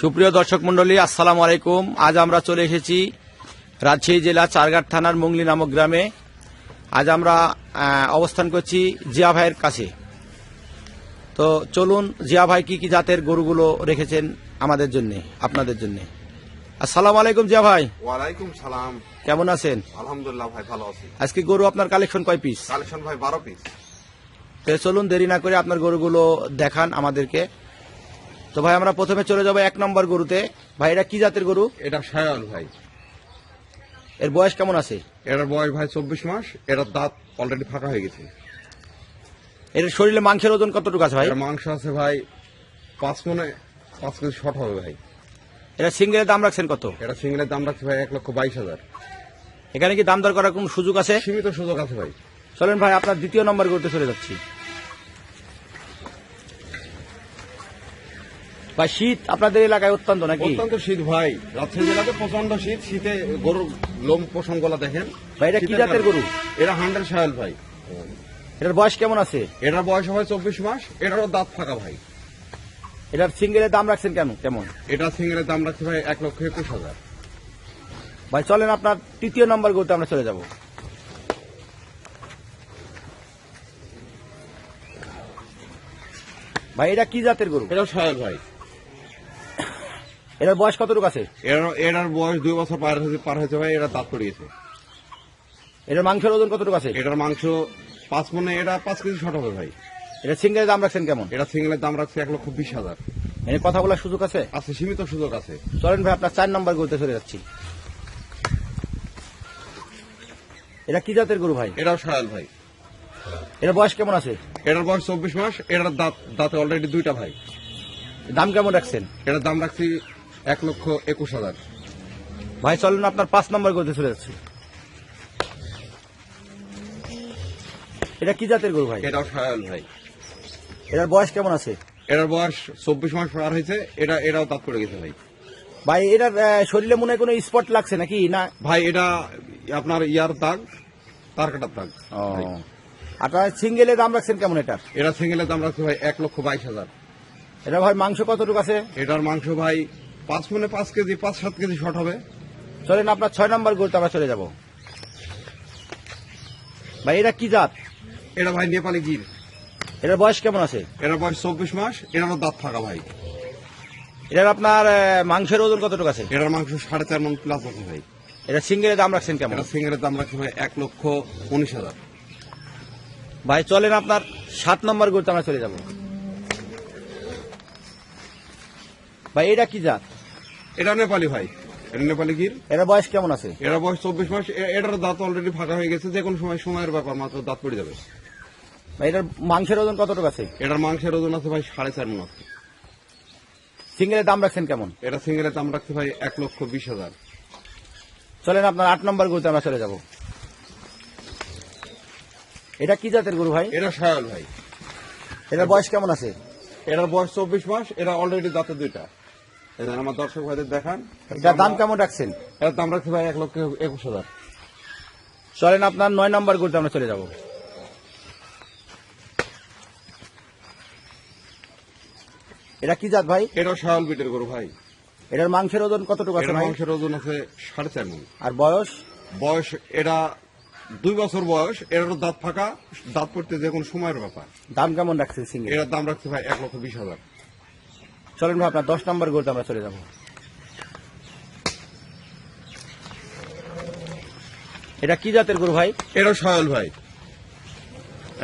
সুপ্রিয় দর্শক মন্ডলী আসসালামু আলাইকুম। আজ আমরা চলে এসেছি রাজশাহী জেলা চারঘাট থানার মুংলি নামক গ্রামে। আজ আমরা অবস্থান করছি জিয়া ভাইয়ের কাছে। তো চলুন জিয়া ভাই কি কি জাতের গরুগুলো রেখেছেন আমাদের জন্য আপনাদের জন্য? আসসালামু আলাইকুম জিয়া ভাই। ওয়ালাইকুম সালাম। কেমন আছেন? আলহামদুলিল্লাহ ভাই ভালো আছি। আজকে গরু আপনার কালেকশন কয় পিস কালেকশন ভাই বারো পিস তো চলুন দেরি না করে আপনার গরুগুলো দেখান আমাদেরকে। তো ভাই আমরা প্রথমে চলে যাব এক নম্বর গরুতে। ভাই এটা কি জাতের গরু? এটা সায়াল ভাই। এর বয়স কেমন আছে? এটার বয়স ভাই চব্বিশ মাস। এটার দাঁত অলরেডি ফাঁকা হয়ে গেছে। এর শরীরে মাংসের ওজন কতটুকু আছে ভাই? এটার মাংস আছে ভাই পাঁচ মনে পাঁচ কেজি শর্ট হবে ভাই। এটা সিঙ্গেলের দাম রাখছেন কত? এটা সিঙ্গেলের দাম রাখছে ভাই এক লক্ষ বাইশ হাজার। এখানে কি দাম দর করার কোন সুযোগ আছে? সীমিত সুযোগ আছে ভাই। চলেন ভাই আপনার দ্বিতীয় নম্বর গরুতে চলে যাচ্ছি। ভাই শীত আপনাদের এলাকায় অত্যন্ত নাকি? অত্যন্ত শীত ভাই। রাজশাহী জেলাতে প্রচণ্ড শীত। শীতে গরুর লোম পোষণ গলা দেখেন। ভাই, এটা কি জাতের গরু? এটা হান্ড্রেড সায়াল ভাই। এটার বয়স কেমন আছে? এটার বয়স হয় চব্বিশ মাস। এটারও দাঁত ফাঁকা ভাই। এটার সিঙ্গেলের দাম রাখছেন কেন কেমন? এটা সিঙ্গেলের দাম রাখছে ভাই এক লক্ষ একুশ হাজার। ভাই চলেন আপনার তৃতীয় নম্বর গরুতে আমরা চলে যাব। ভাই এটা কি জাতের গরু? এটা সায়াল ভাই। এটার বয়স কতটুকু আছে? এর এটার বয়স দুই বছর পার হয়েছে পার হয়েছে ভাই এটা দাঁত পড়িয়েছে এটার মাংসের ওজন কতটুকু আছে? এটার মাংস পাঁচ মনে এটা পাঁচ কেজি শর্ট হবে ভাই। এটা সিঙ্গেলের দাম রাখছেন কেমন? এটা সিঙ্গেলের দাম রাখছে এক লক্ষ বিশ হাজার। এর কথা বলার সুযোগ আছে? আছে সীমিত সুযোগ আছে। চলেন ভাই আপনার চার নম্বর গরুতে চলে যাচ্ছি। এটা কি জাতের গরু ভাই? এটাও সায়াল ভাই। এটা বয়স কেমন আছে? এটার বয়স চব্বিশ মাস এটার দাঁত দাঁতে অলরেডি দুইটা ভাই। দাম কেমন রাখছেন? এটার দাম রাখছি এক লক্ষ একুশ হাজার। ভাই চলেন আপনার পাঁচ নম্বর গরুতে চলে যাচ্ছি। এটা কি জাতের গরু ভাই? এটাও সায়াল ভাই। এটার বয়স কেমন আছে? এটার বয়স চব্বিশ মাস পার হয়েছে এটা এটাও দাঁত করে গেছে ভাই। ভাই এটার শরীরে মনে হয় কোনো স্পট লাগছে নাকি? না? ভাই এটা আপনার ইয়ার দাগ তার কাটার দাগ। আপনার সিঙ্গেলের দাম রাখছেন কেমন এটার? এটা সিঙ্গেলের দাম রাখছে ভাই এক লক্ষ বাইশ হাজার। এটা ভাই মাংস কতটুকু আছে? এটার মাংস ভাই পাঁচ মনে পাঁচ কেজি পাঁচ সাত কেজি শর্ট হবে। চলেন আপনার ছয় নম্বর গরুতে আমরা চলে যাব। ভাই এটা কি জাত? এটা ভাই নেপালি গির। এটার বয়স কেমন আছে? এটার বয়স চব্বিশ মাস এটারও দাঁত ফাঁকা ভাই। এটার আপনার মাংসের ওজন কতটুকু আছে? এটার মাংস সাড়ে চার মন প্লাস আছে ভাই। এটা সিঙ্গেলের দাম রাখছেন কেমন? এটা সিঙ্গেলের দাম রাখছে ভাই এক লক্ষ উনিশ হাজার। ভাই চলেন আপনার সাত নম্বর গরুতে আমরা চলে যাব। ভাই এটা কি জাত? এটা নেপালি ভাই। এটা নেপালি গির। এটার বয়স কেমন আছে? এটার বয়স চব্বিশ মাস। এটার দাঁত অলরেডি ফাঁকা হয়ে গেছে যে কোনো সময় সময়ের ব্যাপার মাত্র দাঁত পড়ে যাবে। ভাই এটার মাংসের ওজন কতটুকু আছে? এটার মাংসের ওজন আছে ভাই সাড়ে চার মন। আছে সিঙ্গেলের দাম রাখছেন কেমন? এটা সিঙ্গেলের দাম রাখছে ভাই এক লক্ষ বিশ হাজার। চলেন আপনার আট নম্বর গরুতে আমরা চলে যাব। এটা কি জাতের গরু ভাই? এটা সায়াল ভাই। এটার বয়স কেমন আছে? এটার বয়স চব্বিশ মাস এটা অলরেডি দাঁতে দুইটা। এখানে আমার দর্শক ভাইদের দেখান। এটার দাম কেমন রাখছেন? এটার দাম রাখছে ভাই এক লক্ষ একুশ হাজার। চলেন আপনার নয় নম্বর গরুতে আমরা চলে যাব। এটা কি জাত ভাই? এটাও সায়াল বিটের গরু ভাই। এটার মাংসের ওজন কতটুকু আছে মাংসের ওজন আছে সাড়ে চার মন। আর বয়স? বয়স এটা দুই বছর বয়স এটারও দাঁত ফাঁকা দাঁত পড়তে যে কোনো সময়ের ব্যাপার। দাম কেমন রাখছেন সিঙ্গেল? এটার দাম রাখছে ভাই এক লক্ষ বিশ হাজার। চলেন ভাই আপনার দশ নম্বর গরুতে আমরা চলে যাব। এটা কি জাতের গরু ভাই? এটাও সায়াল ভাই।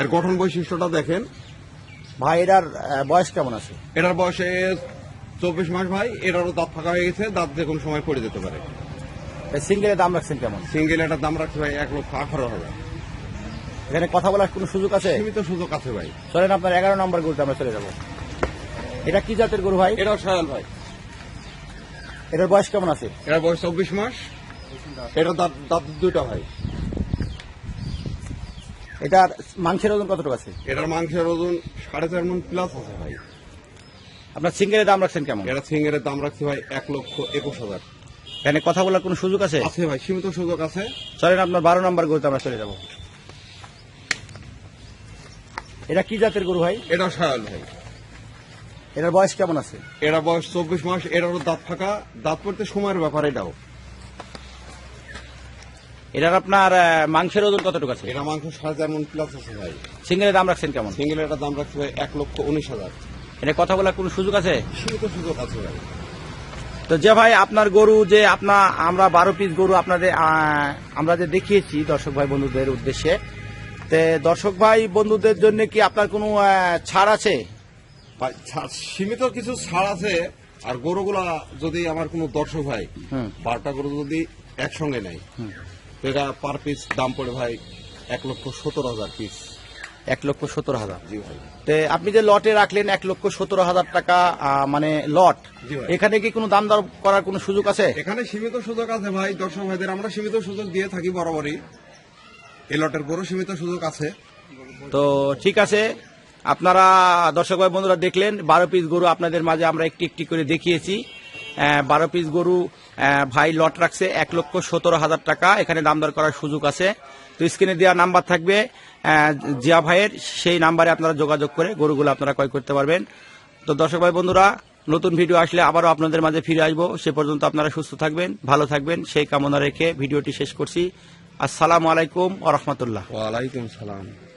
এর গঠন বৈশিষ্ট্যটা দেখেন। ভাই এটার বয়স কেমন আছে? এটার বয়সে চব্বিশ মাস ভাই এটারও দাঁত ফাঁকা হয়ে গেছে দাঁত যে কোনো সময় পড়ে যেতে পারে। সিঙ্গেলের দাম রাখছেন কেমন? সিঙ্গেল এটার দাম রাখছে ভাই এক লক্ষ আঠারো হাজার। এখানে কথা বলার কোনো সুযোগ আছে? সীমিত সুযোগ আছে ভাই। চলেন আপনার এগারো নম্বর গরুতে আমরা চলে যাব। এটা কি জাতের গরু ভাই? এটাও সায়াল ভাই। এটার বয়স কেমন আছে? এটার বয়স চব্বিশ মাস। এটার দাঁত দাঁত দুইটা ভাই। এটার মাংসের ওজন কতটুকু আছে? এটার মাংসের ওজন সাড়ে চার মন প্লাস আছে ভাই। আপনার সিঙ্গেলের দাম রাখছেন কেমন? এটা সিঙ্গেলের দাম রাখছে ভাই এক লক্ষ একুশ হাজার। এখানে কথা বলার কোনো সুযোগ আছে? আছে ভাই সীমিত সুযোগ আছে। চলেন আপনার বারো নম্বর গরুতে আমরা চলে যাব। এটা কি জাতের গরু ভাই? এটাও সায়াল ভাই। এটার বয়স কেমন আছে? এরা বয়স চব্বিশ মাস এটারও দাঁত ফাঁকা। দাঁত পড়তে সময়ের ব্যাপার এটাও এটার আপনার আহ, মাংসের ওজন কতটুকু আছে? এটা মাংস সাড়ে চার মন প্লাস আছে ভাই। সিঙ্গেলের দাম রাখছেন কেমন? সিঙ্গেল এটার দাম রাখছে ভাই এক লক্ষ উনিশ হাজার। এটা কথা বলার কোনো সুযোগ আছে? সীমিত সুযোগ আছে ভাই। তো যে ভাই আপনার গরু যে আপনার আমরা বারো পিস গরু আপনাদের আহ, আমরা যে দেখিয়েছি দর্শক ভাই বন্ধুদের উদ্দেশ্যে তে দর্শক ভাই বন্ধুদের জন্য কি আপনার কোনো আহ, ছাড় আছে? সীমিত কিছু ছাড় আছে আর গরুগুলা যদি আমার কোনো দর্শক ভাই। বারোটা গরু যদি একসঙ্গে নেয় তো এটা পার পিস দাম পড়ে ভাই এক লক্ষ সত্তর হাজার পিস এক লক্ষ সত্তর হাজার? জি ভাই। আপনি যে লটে রাখলেন এক লক্ষ সত্তর হাজার টাকা মানে লট এখানে কি কোনো দাম দর করার কোনো সুযোগ আছে? এখানে সীমিত সুযোগ আছে ভাই দর্শক ভাইদের আমরা সীমিত সুযোগ দিয়ে থাকি বরাবরই। এই লটের গরু সীমিত সুযোগ আছে। তো ঠিক আছে আপনারা দর্শক ভাই বন্ধুরা দেখলেন, বারো পিস গরু আপনাদের মাঝে আমরা একটি একটি করে দেখিয়েছি। বারো পিস গরু ভাই লট রাখছে এক লক্ষ সতেরো হাজার টাকা। এখানে দাম দর করার সুযোগ আছে। তো স্ক্রিনে দেওয়া নাম্বার থাকবে জিয়া ভাইয়ের। সেই নাম্বারে আপনারা যোগাযোগ করে গরুগুলো আপনারা ক্রয় করতে পারবেন। তো দর্শক ভাই বন্ধুরা, নতুন ভিডিও আসলে আবারও আপনাদের মাঝে ফিরে আসব। সে পর্যন্ত আপনারা সুস্থ থাকবেন, ভালো থাকবেন। সেই কামনা রেখে ভিডিওটি শেষ করছি। আসসালামু আলাইকুম আ রহমতুল্লাহ। ওয়ালাইকুম সালাম।